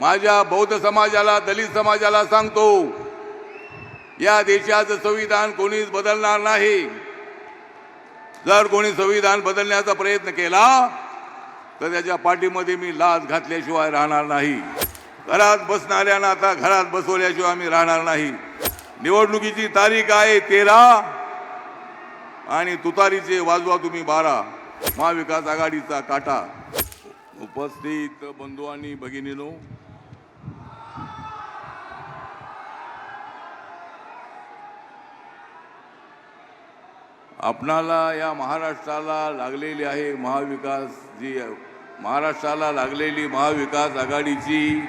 माझ्या बौद्ध समाजाला दलित समाजाला सांगतो या देशाचं संविधान कोणीच बदलणार नाही. जर कोणी संविधान बदलण्याचा प्रयत्न केला तर त्याच्या पाठीमध्ये मी लाच घातल्याशिवाय राहणार नाही. घरात बसणाऱ्यांना आता घरात बसवल्याशिवाय मी राहणार नाही. निवडणुकीची तारीख आहे तेरा आणि तुतारीचे वाजवा तुम्ही बारा. महाविकास आघाडीचा काटा. उपस्थित बंधू आणि भगिनीनो आपणाला या महाराष्ट्राला लागलेली आहे महाविकास जी महाराष्ट्राला लागलेली महाविकास आघाडीची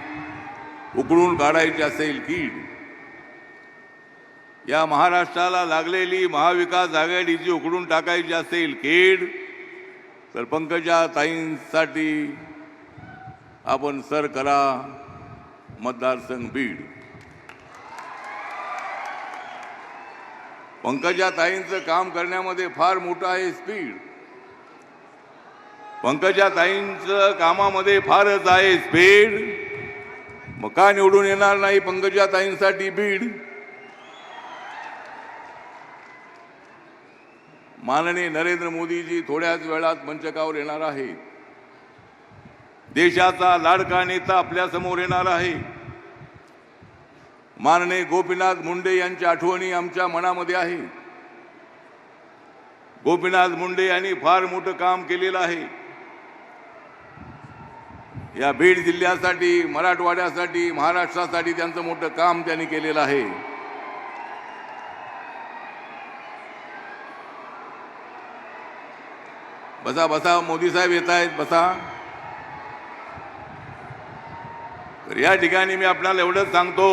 उकळून काढायची असेल कीड या महाराष्ट्राला लागलेली महाविकास आघाडीची उकडून टाकायची असेल खेड तर पंकजा ताईंसाठी आपण सर करा मतदारसंघ बीड. पंकजा ताईंचं काम करण्यामध्ये फार मोठं आहे स्पीड पंकजा ताईंचं कामामध्ये फारच आहे स्पीड मग का निवडून येणार नाही पंकजा ताईंसाठी बीड माननीय नरेंद्र मोदीजी थोड्याच वेळात मंचकावर येणार आहे देशाचा लाडका नेता आपल्यासमोर येणार आहे. माननीय गोपीनाथ मुंडे यांच्या आठवणी आमच्या मनामध्ये आहे. गोपीनाथ मुंडे यांनी फार मोठं काम केलेलं आहे. या बीड जिल्ह्यासाठी मराठवाड्यासाठी महाराष्ट्रासाठी त्यांचं मोठं काम त्यांनी केलेलं आहे. बसा बसा मोदी साहेब येत आहेत बसा. तर या ठिकाणी मी आपल्याला एवढंच सांगतो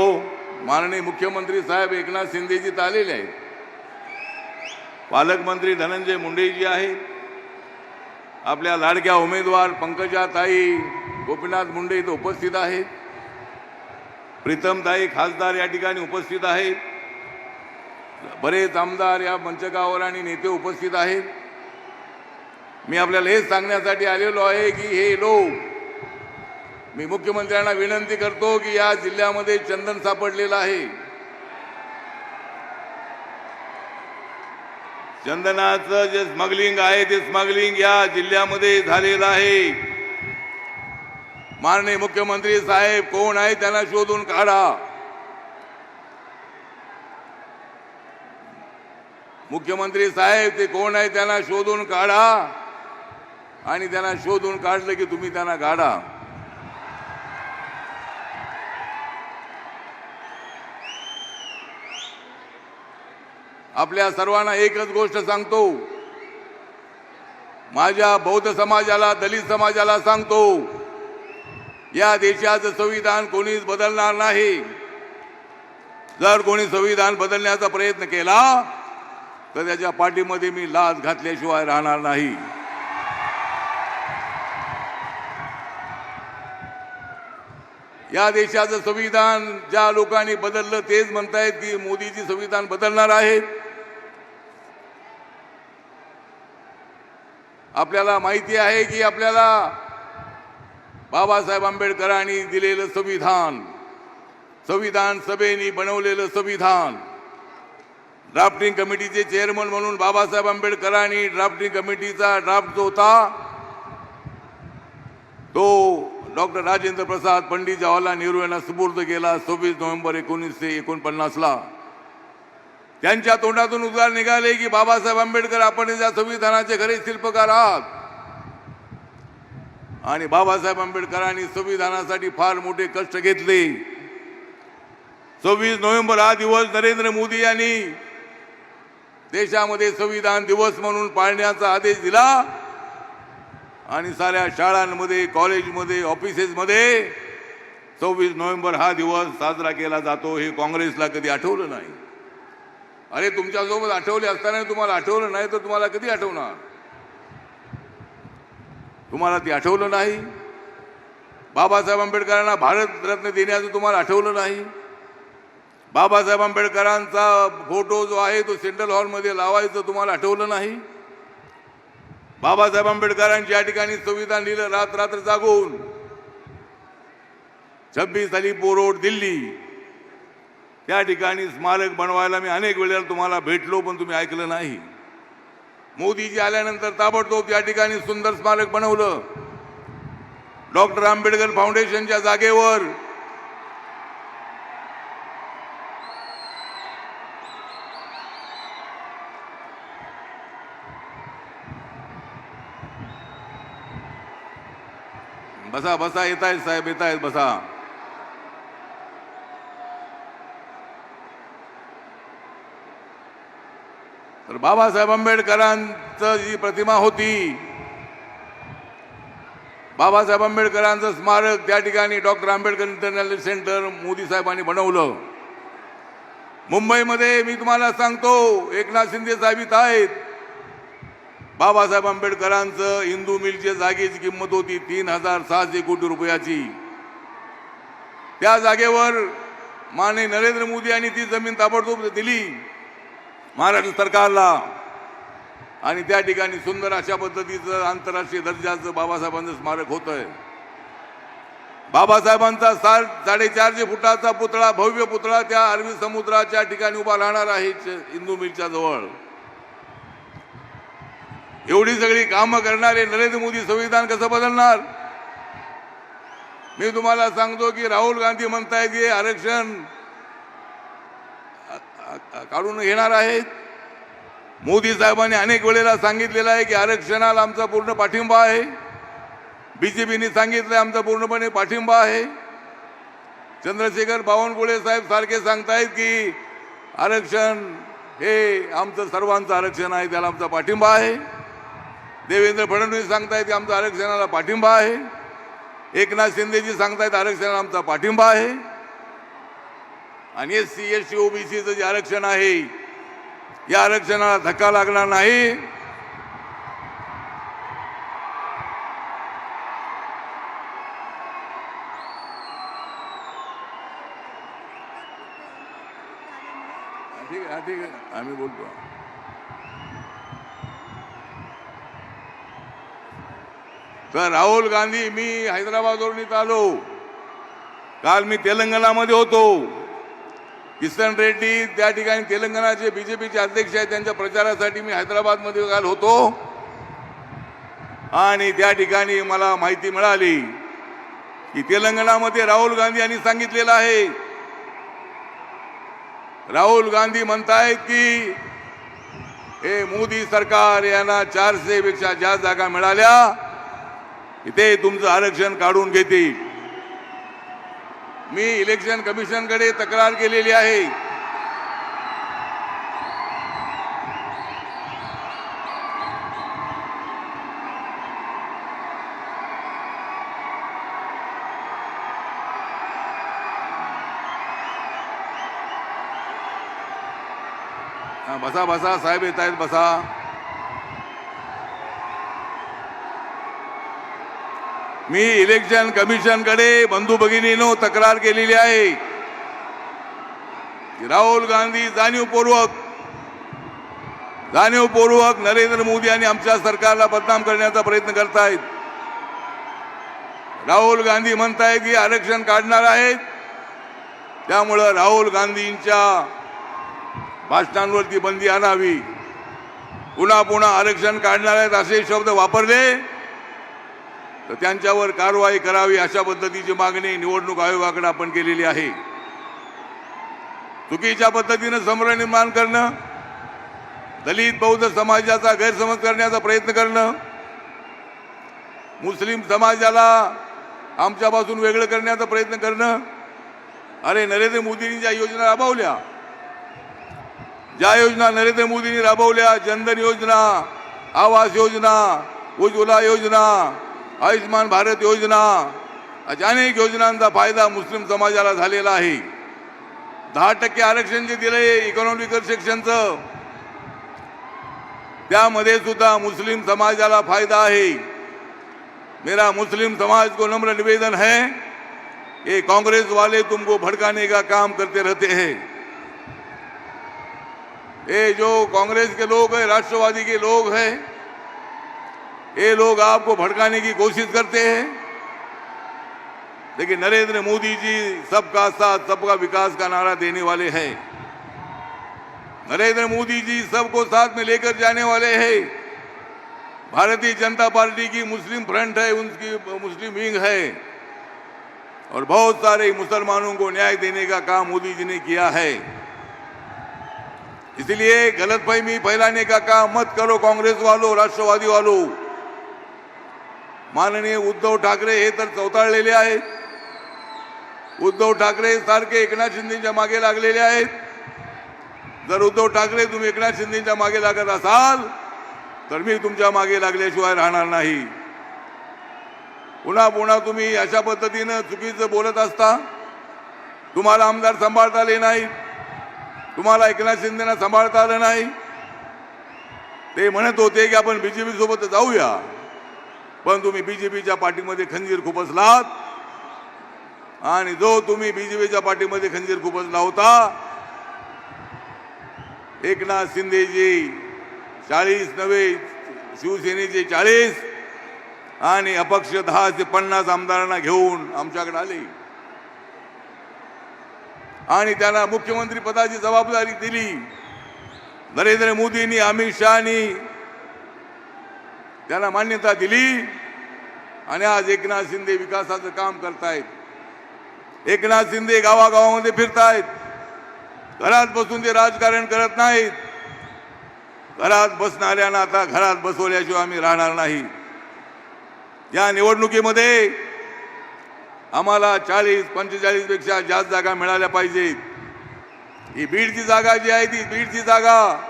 माननीय मुख्यमंत्री साहेब एकनाथ शिंदेजी तर आलेले आहेत. पालकमंत्री धनंजय मुंडेजी आहेत. आपल्या लाडक्या उमेदवार पंकजा ताई गोपीनाथ मुंडे इथं उपस्थित आहेत. प्रीतमताई खासदार या ठिकाणी उपस्थित आहेत. बरेच आमदार या मंचकावर आणि नेते उपस्थित आहेत. मी आपल्याला हेच सांगण्यासाठी आलेलो आहे की हे लोक मी मुख्यमंत्र्यांना विनंती करतो की या जिल्ह्यामध्ये चंदन सापडलेलं आहे. चंदनाचं जे स्मगलिंग आहे ते स्मगलिंग या जिल्ह्यामध्ये झालेलं आहे. माननीय मुख्यमंत्री साहेब कोण आहे त्यांना शोधून काढा. मुख्यमंत्री साहेब ते कोण आहे त्यांना शोधून काढा. आणि त्यांना शोधून काढलं की तुम्ही त्यांना काढा आपल्या सर्वांना एकच गोष्ट सांगतो. माझ्या बौद्ध समाजाला दलित समाजाला सांगतो या देशाचं संविधान कोणीच बदलणार नाही. जर कोणी संविधान बदलण्याचा प्रयत्न केला तर त्याच्या पाठीमध्ये मी लाच घातल्याशिवाय राहणार नाही. या देशाचं संविधान ज्या लोकांनी बदललं तेच म्हणतायत की मोदीजी संविधान बदलणार आहेत. आपल्याला माहिती आहे की आपल्याला बाबासाहेब आंबेडकरांनी दिलेलं संविधान संविधान सभेने बनवलेलं संविधान. ड्राफ्टिंग कमिटीचे चेअरमन म्हणून बाबासाहेब आंबेडकरांनी ड्राफ्टिंग कमिटीचा ड्राफ्ट जो होता तो डॉक्टर राजेंद्र प्रसाद पंडित जवाहरलाल नेहरू यांना सुपूर्द केला सव्वीस नोव्हेंबर एकोणीसशे एकोणपन्नासला. त्यांच्या तोंडातून उद्गार निघाले की बाबासाहेब आंबेडकर आपण या संविधानाचे खरे शिल्पकार आहात. आणि बाबासाहेब आंबेडकरांनी संविधानासाठी फार मोठे कष्ट घेतले. सव्वीस नोव्हेंबर हा दिवस नरेंद्र मोदी यांनी देशामध्ये संविधान दिवस म्हणून पाळण्याचा आदेश दिला. आणि साऱ्या शाळांमध्ये कॉलेजमध्ये ऑफिसेसमध्ये सव्वीस नोव्हेंबर हा दिवस साजरा केला जातो हे काँग्रेसला कधी आठवलं नाही. अरे तुमच्यासोबत आठवले असताना तुम्हाला आठवलं नाही तर तुम्हाला कधी आठवणार? तुम्हाला ते आठवलं नाही? बाबासाहेब आंबेडकरांना भारतरत्न देण्याचं तुम्हाला आठवलं नाही? बाबासाहेब आंबेडकरांचा फोटो जो आहे तो सेंट्रल हॉलमध्ये लावायचं तुम्हाला आठवलं नाही? बाबासाहेब आंबेडकरांची या ठिकाणी संविधान लिहिलं रात रात्र जागून. छब्बीस अलीपूर पोरोड दिल्ली. त्या ठिकाणी स्मारक बनवायला मी अनेक वेळेला तुम्हाला भेटलो पण तुम्ही ऐकलं नाही. मोदीजी आल्यानंतर ताबडतोब या ठिकाणी सुंदर स्मारक बनवलं. डॉक्टर आंबेडकर फाउंडेशनच्या जागेवर बसा बसा येत आहेत साहेब येत आहेत बसा. तर बाबासाहेब आंबेडकरांचं जी प्रतिमा होती बाबासाहेब आंबेडकरांचं स्मारक त्या ठिकाणी doctor Ambedkar international centre Modi साहेबांनी बनवलं. मुंबईमध्ये मी तुम्हाला सांगतो एकनाथ शिंदे साहेब इथं आहेत. बाबासाहेब आंबेडकरांचं हिंदू मिलच्या जागेची किंमत होती तीन हजार सहाशे कोटी रुपयाची. त्या जागेवर माने नरेंद्र मोदी यांनी ती जमीन ताबडतोब दिली. महाराष्ट्र सरकारला आणि त्या ठिकाणी सुंदर अशा पद्धतीचं आंतरराष्ट्रीय दर्जाचं बाबासाहेबांचं स्मारक होत आहे बाबासाहेबांचा सात साडेचारशे फुटाचा पुतळा भव्य पुतळा त्या अरबी समुद्राच्या ठिकाणी उभा राहणार आहे च- मिलच्या जवळ. एवढी सगळी कामं करणारे नरेंद्र मोदी संविधान कसं बदलणार? मी तुम्हाला सांगतो की राहुल गांधी म्हणतायत की आरक्षण काढून घेणार आहेत. मोदी साहेबांनी अनेक वेळेला सांगितलेलं आहे की आरक्षणाला आमचा पूर्ण पाठिंबा आहे. बीजेपीने सांगितलं आमचा पूर्णपणे पाठिंबा आहे. चंद्रशेखर बावनकुळे साहेब सारखे सांगतायत की आरक्षण हे आमचं सर्वांचं आरक्षण आहे त्याला आमचा पाठिंबा आहे. देवेंद्र फडणवीस सांगतायत की आमचा आरक्षणाला पाठिंबा आहे. एकनाथ शिंदेजी सांगतायत आरक्षणाला आमचा पाठिंबा आहे. आणि एस सी एस टी ओबीसीचं जे आरक्षण आहे या आरक्षणाला धक्का लागणार नाही. ठीक आहे ठीक आहे. आम्ही बोलतो. तर राहुल गांधी मी हैदराबादवरून इथं आलो. काल मी तेलंगणामध्ये होतो. किसन रेड्डी त्या ठिकाणी तेलंगणाचे बीजेपीचे अध्यक्ष आहेत. त्यांच्या प्रचारासाठी मी हैदराबादमध्ये काल होतो. आणि त्या ठिकाणी मला माहिती मिळाली की तेलंगणामध्ये राहुल गांधी यांनी सांगितलेलं आहे. राहुल गांधी म्हणतायत की हे मोदी सरकार यांना चारशे पेक्षा जास्त जागा मिळाल्या. इथे ते तुमचं आरक्षण काढून घेतील. मी इलेक्शन कमिशनकडे तक्रार केलेली आहे. बसा बसा साहेब येत आहेत बसा. मी इलेक्शन कमिशनकडे बंधू भगिनीनो तक्रार केलेली आहे. राहुल गांधी जाणीवपूर्वक जाणीवपूर्वक नरेंद्र मोदी आणि आमच्या सरकारला बदनाम करण्याचा प्रयत्न करतायत. राहुल गांधी म्हणतायत की आरक्षण काढणार आहेत. त्यामुळं राहुल गांधींच्या भाषणांवरती बंदी आणावी. पुन्हा पुन्हा आरक्षण काढणार आहेत असे शब्द वापरले. तर त्यांच्यावर कारवाई करावी अशा पद्धतीची मागणी निवडणूक आयोगाकडे आपण केलेली आहे. चुकीच्या पद्धतीनं संभ्रम निर्माण करणं दलित बौद्ध समाजाचा गैरसमज करण्याचा प्रयत्न करणं मुस्लिम समाजाला आमच्यापासून वेगळं करण्याचा प्रयत्न करणं अरे नरेंद्र मोदींनी ज्या योजना राबवल्या ज्या योजना नरेंद्र मोदींनी राबवल्या जनधन योजना आवास योजना उज्ज्वला योजना आयुष्यमान भारत योजना. अशा अनेक योजनांचा फायदा मुस्लिम समाजाला झालेला आहे. दहा टक्के आरक्षण जे दिलंय इकॉनॉमिकल सेक्शनचं त्यामध्ये सुद्धा मुस्लिम समाजाला फायदा आहे. मेरा मुस्लिम समाज को नम्र निवेदन है ये कांग्रेस वाले तुमको भड़काने का काम करते रहते हैं. ये जो कांग्रेस के लोग हैं राष्ट्रवादी के लोग हैं ये लोग आपको भड़काने की कोशिश करते हैं। लेकिन नरेंद्र मोदी जी सबका साथ, सबका विकास का नारा देने वाले हैं। नरेंद्र मोदी जी सबको साथ में लेकर जाने वाले हैं। भारतीय जनता पार्टी की मुस्लिम फ्रंट है, उनकी मुस्लिम विंग है। और बहुत सारे मुसलमानों को न्याय देने का काम मोदी जी ने किया है। इसलिए गलतफहमी फैलाने का काम मत करो कांग्रेस वालों, राष्ट्रवादी वालों। माननीय उद्धव ठाकरे हे तर चौताळलेले आहेत. उद्धव ठाकरे सारखे एकनाथ शिंदेच्या मागे लागलेले आहेत. जर उद्धव ठाकरे तुम्ही एकनाथ शिंदेच्या मागे लागत असाल तर मी तुमच्या मागे लागल्याशिवाय राहणार नाही. पुन्हा पुन्हा तुम्ही अशा पद्धतीनं चुकीचं बोलत असता तुम्हाला आमदार सांभाळता आले नाही तुम्हाला एकनाथ शिंदेना सांभाळता आलं नाही. ते म्हणत होते की आपण बीजेपी सोबत जाऊया. पण तुम्ही बीजेपीच्या पाठीमध्ये खंजीर खुपसलात आणि जो तुम्ही बीजेपीच्या पाठीमध्ये खंजीर खुपसला होता एकनाथ शिंदेजी चाळीस नव्हे शिवसेनेचे चाळीस आणि अपक्ष दहा ते पन्नास आमदारांना घेऊन आमच्याकडे आले. आणि त्यांना मुख्यमंत्री पदाची जबाबदारी दिली. नरेंद्र मोदींनी अमित शहानी त्याला मान्यता दिली. आणि आज एकनाथ शिंदे विकासाचं काम करतायत. एकनाथ शिंदे गावागावामध्ये फिरतायत. घरात बसून ते राजकारण करत नाहीत. घरात बसणाऱ्यांना आता घरात बसवल्याशिवाय आम्ही राहणार नाही. या निवडणुकीमध्ये आम्हाला चाळीस पंचेचाळीसपेक्षा जास्त जागा मिळाल्या पाहिजेत. ही बीडची जागा जी आहे ती बीडची जागा.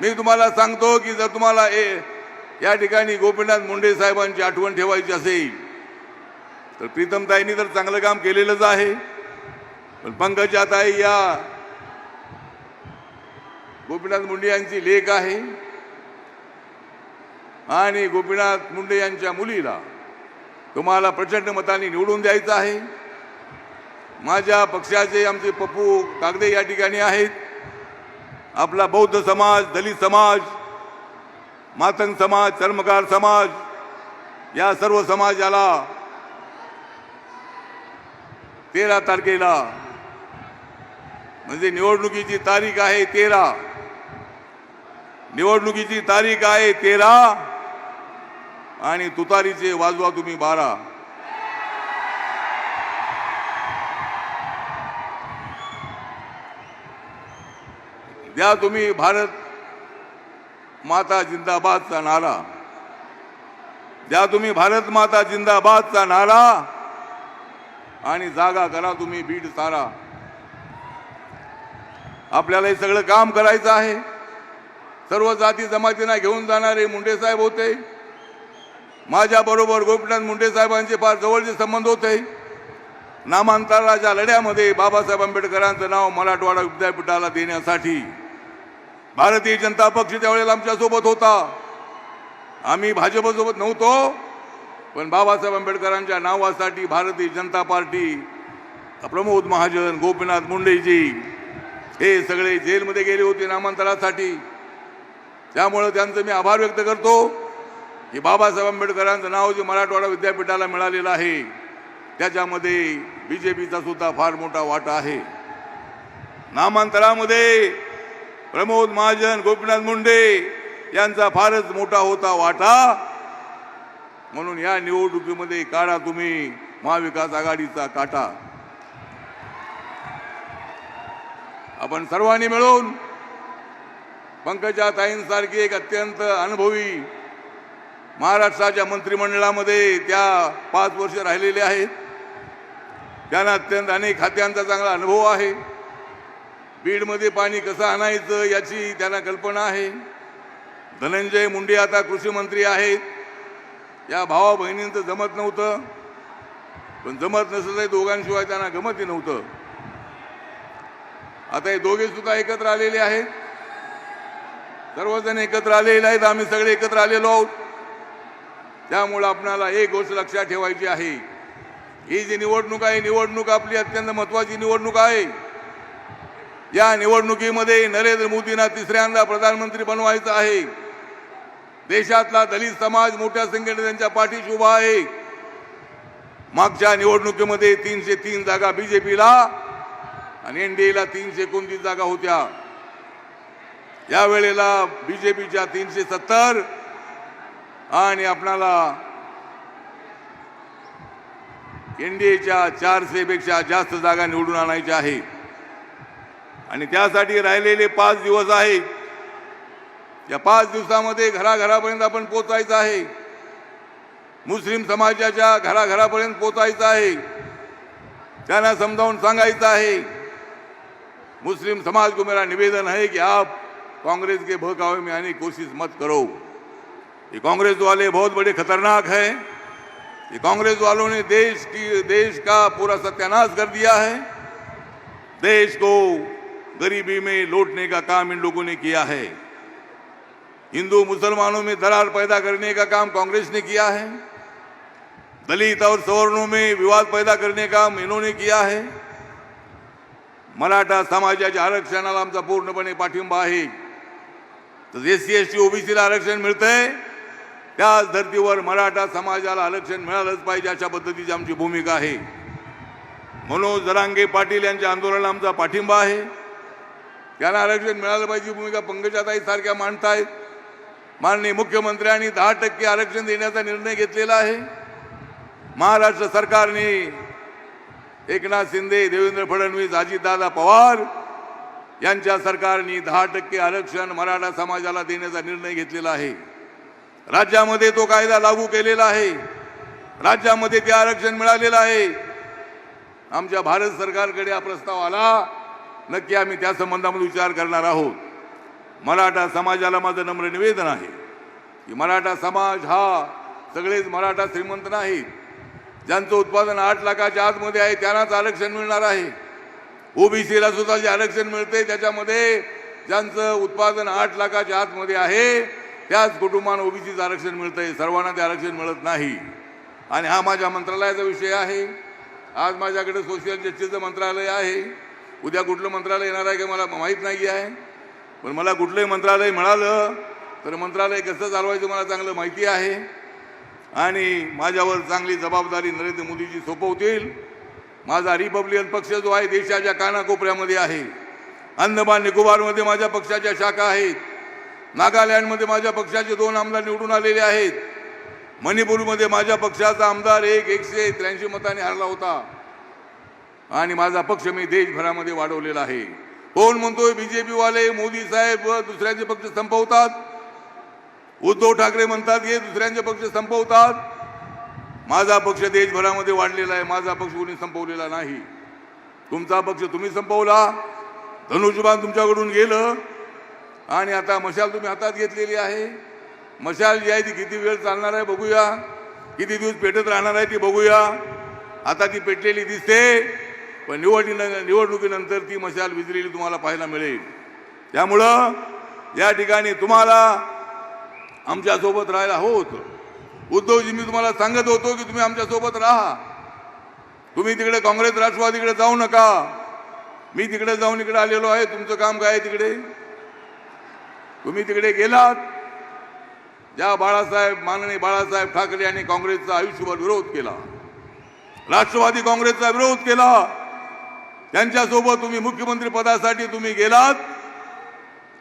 मी तुम्हाला सांगतो की जर तुम्हाला ए या ठिकाणी गोपीनाथ मुंडे साहेबांची आठवण ठेवायची असेल तर प्रीतमताईंनी तर चांगलं काम केलेलंच आहे. पण पंकजाताई या गोपीनाथ मुंडे यांची लेख आहे आणि गोपीनाथ मुंडे यांच्या मुलीला तुम्हाला प्रचंड मताने निवडून द्यायचं आहे. माझ्या पक्षाचे आमचे पप्पू कागदे या ठिकाणी आहेत. आपला बौद्ध समाज दलित समाज मातंग समाज चर्मकार समाज या सर्व समाजाला तेरा तारखेला म्हणजे निवडणुकीची तारीख आहे तेरा. निवडणुकीची तारीख आहे तेरा आणि तुतारीचे वाजवा तुम्ही बारा. द्या तुम्ही भारत माता जिंदाबादचा नारा. द्या तुम्ही भारत माता जिंदाबादचा नारा आणि जागा करा तुम्ही बीड सारा. आपल्याला हे सगळं काम करायचं आहे. सर्व जाती जमातींना घेऊन जाणारे मुंडे साहेब होते. माझ्या बरोबर गोपीनाथ मुंडे साहेबांचे फार जवळचे संबंध होते. नामांतराच्या लढ्यामध्ये बाबासाहेब आंबेडकरांचं नाव मराठवाडा विद्यापीठाला देण्यासाठी भारतीय जनता पक्ष त्यावेळेला आमच्यासोबत होता. आम्ही भाजपसोबत नव्हतो पण बाबासाहेब आंबेडकरांच्या नावासाठी भारतीय जनता पार्टी प्रमोद महाजन गोपीनाथ मुंडेजी हे सगळे जेलमध्ये गेले होते नामांतरासाठी. त्यामुळं त्यांचं मी आभार व्यक्त करतो की बाबासाहेब आंबेडकरांचं नाव जे मराठवाडा विद्यापीठाला मिळालेलं आहे त्याच्यामध्ये बी जे पीचा सुद्धा फार मोठा वाटा आहे. नामांतरामध्ये प्रमोद महाजन गोपीनाथ मुंडे यांचा फारच मोठा होता वाटा. म्हणून या निवडणुकीमध्ये काढा तुम्ही महाविकास आघाडीचा काटा. आपण सर्वांनी मिळून पंकजा ताईंसारखी एक अत्यंत अनुभवी महाराष्ट्राच्या मंत्रिमंडळामध्ये त्या पाच वर्ष राहिलेल्या आहेत. त्यांना अत्यंत अनेक खात्यांचा चांगला अनुभव आहे. बीडमध्ये पाणी कसं आणायचं याची त्यांना कल्पना आहे. धनंजय मुंडे आता कृषी मंत्री आहेत. या भावा बहिणींचं जमत नव्हतं. पण जमत नसलं तरी दोघांशिवाय त्यांना गमतही नव्हतं. आता हे दोघे सुद्धा एकत्र आलेले आहेत. सर्वजण एकत्र आलेले आहेत. आम्ही सगळे एकत्र आलेलो आहोत. त्यामुळं आपणाला एक गोष्ट लक्षात ठेवायची आहे. ही जी निवडणूक आहे निवडणूक आपली अत्यंत महत्वाची निवडणूक आहे. या निवडणुकीमध्ये नरेंद्र मोदींना तिसऱ्यांदा प्रधानमंत्री बनवायचं आहे. देशातला दलित समाज मोठ्या संख्येने त्यांच्या पाठीशी उभा आहे. मागच्या निवडणुकीमध्ये तीनशे तीन जागा बीजेपीला आणि एनडीएला तीनशे एकोणतीस जागा होत्या. या वेळेला बीजेपीच्या तीनशे सत्तर आणि आपणाला एनडीएच्या चारशेपेक्षा जास्त जागा निवडून आणायच्या आहे. आणि त्यासाठी राहिलेले पाच दिवस आहेत या पाच दिवसामध्ये घराघरापर्यंत आपण पोचायचं आहे. मुस्लिम समाजाच्या घराघरापर्यंत पोचायचं आहे. त्यांना समजावून सांगायचं आहे. मुस्लिम समाज को मेरा निवेदन है कि आप कांग्रेस के बहकावे में आने की कोशिश मत करो. ये कांग्रेस वाले बहुत बड़े खतरनाक हैं. ये कांग्रेस वालों ने देश की देश का पूरा सत्यानाश कर दिया है. देश को गरीबी में लौटने का काम इन लोगों ने किया है। हिंदू मुसलमानों में दरार पैदा करने का काम कांग्रेस ने किया है। दलित और सवर्णों में विवाद पैदा करने का काम इन्होंने किया है। मराठा समाजाच्या आरक्षणाला आमचा पूर्णपणे पाठिंबा आहे। तर एस सी एस टी ओबीसीला आरक्षण मिळतंय। त्याच धर्तीवर मराठा समाजाला आरक्षण मिळालंच पाहिजे अशा पद्धतीची आमची भूमिका आहे। मनोज जरांगे पाटील यांच्या आंदोलनाला आमचा पाठिंबा आहे। त्यांना आरक्षण मिळालं पाहिजे भूमिका पंकजाताई सारख्या मांडतायत माननीय मुख्यमंत्र्यांनी दहा टक्के आरक्षण देण्याचा निर्णय घेतलेला आहे. महाराष्ट्र सरकारने एकनाथ शिंदे देवेंद्र फडणवीस अजितदादा पवार यांच्या सरकारने दहा टक्के आरक्षण मराठा समाजाला देण्याचा निर्णय घेतलेला आहे. राज्यामध्ये तो कायदा लागू केलेला आहे. राज्यामध्ये ते आरक्षण मिळालेलं आहे. आमच्या भारत सरकारकडे हा प्रस्ताव आला. नक्की आम्ही त्या संबंधामध्ये विचार करणार आहोत. मराठा समाजाला माझं नम्र निवेदन आहे की मराठा समाज हा सगळेच मराठा श्रीमंत नाहीत. ज्यांचं उत्पादन आठ लाखाच्या आतमध्ये आहे त्यांनाच आरक्षण मिळणार आहे. ओबीसीला सुद्धा जे आरक्षण मिळते त्याच्यामध्ये ज्यांचं उत्पादन आठ लाखाच्या आतमध्ये आहे त्याच कुटुंबांना ओबीसीचं आरक्षण मिळतंय. सर्वांना ते आरक्षण मिळत नाही. आणि हा माझ्या मंत्रालयाचा विषय आहे. आज माझ्याकडे सोशल जस्टिसचं मंत्रालय आहे. उद्या कुठलं मंत्रालय येणार आहे का मला माहीत नाही आहे. पण मला कुठलंही मंत्रालय मिळालं तर मंत्रालय कसं चालवायचं मला चांगलं माहिती आहे. आणि माझ्यावर चांगली जबाबदारी नरेंद्र मोदीजी सोपवतील. माझा रिपब्लिकन पक्ष जो आहे देशाच्या कानाकोपऱ्यामध्ये आहे. अंदमान निकोबारमध्ये माझ्या पक्षाच्या शाखा आहेत. नागालँडमध्ये माझ्या पक्षाचे दोन आमदार निवडून आलेले आहेत. मणिपूरमध्ये माझ्या पक्षाचा आमदार एक एकशे त्र्याऐंशी मताने हरला होता. आणि माझा पक्ष मी देशभरामध्ये वाढवलेला आहे. कोण म्हणतोय बीजेपीवाले मोदी साहेब व दुसऱ्यांचे पक्ष संपवतात? उद्धव ठाकरे म्हणतात हे दुसऱ्यांचे पक्ष संपवतात. माझा पक्ष देशभरामध्ये वाढलेला आहे माझा पक्ष कोणी संपवलेला नाही. तुमचा पक्ष तुम्ही संपवला धनुष्यबाण तुमच्याकडून गेलं आणि आता मशाल तुम्ही हातात घेतलेली आहे. मशाल जी आहे ती किती वेळ चालणार आहे बघूया. किती दिवस पेटत राहणार आहे ती बघूया. आता ती पेटलेली दिसते. पण निवडणी निवडणुकीनंतर ती मशाल विजलेली तुम्हाला पाहायला मिळेल. त्यामुळं या ठिकाणी तुम्हाला आमच्यासोबत राहायला होत. उद्धवजी मी तुम्हाला सांगत होतो की तुम्ही आमच्यासोबत राहा. तुम्ही तिकडे काँग्रेस राष्ट्रवादीकडे जाऊ नका. मी तिकडे जाऊन इकडे आलेलो आहे. तुमचं काम काय आहे तिकडे? तुम्ही तिकडे गेलात. ज्या बाळासाहेब माननीय बाळासाहेब ठाकरे यांनी काँग्रेसचा आयुष्यभर विरोध केला. राष्ट्रवादी काँग्रेसचा विरोध केला. त्यांच्यासोबत तुम्ही मुख्यमंत्री पदासाठी तुम्ही गेलात.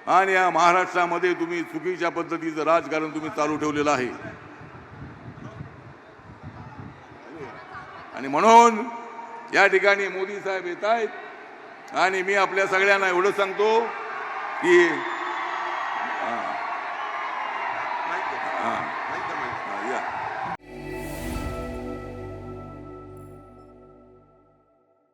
आणि या महाराष्ट्रामध्ये तुम्ही चुकीच्या पद्धतीचं राजकारण तुम्ही चालू ठेवलेलं आहे. आणि म्हणून या ठिकाणी मोदी साहेब येत आहेत आणि मी आपल्या सगळ्यांना एवढं सांगतो की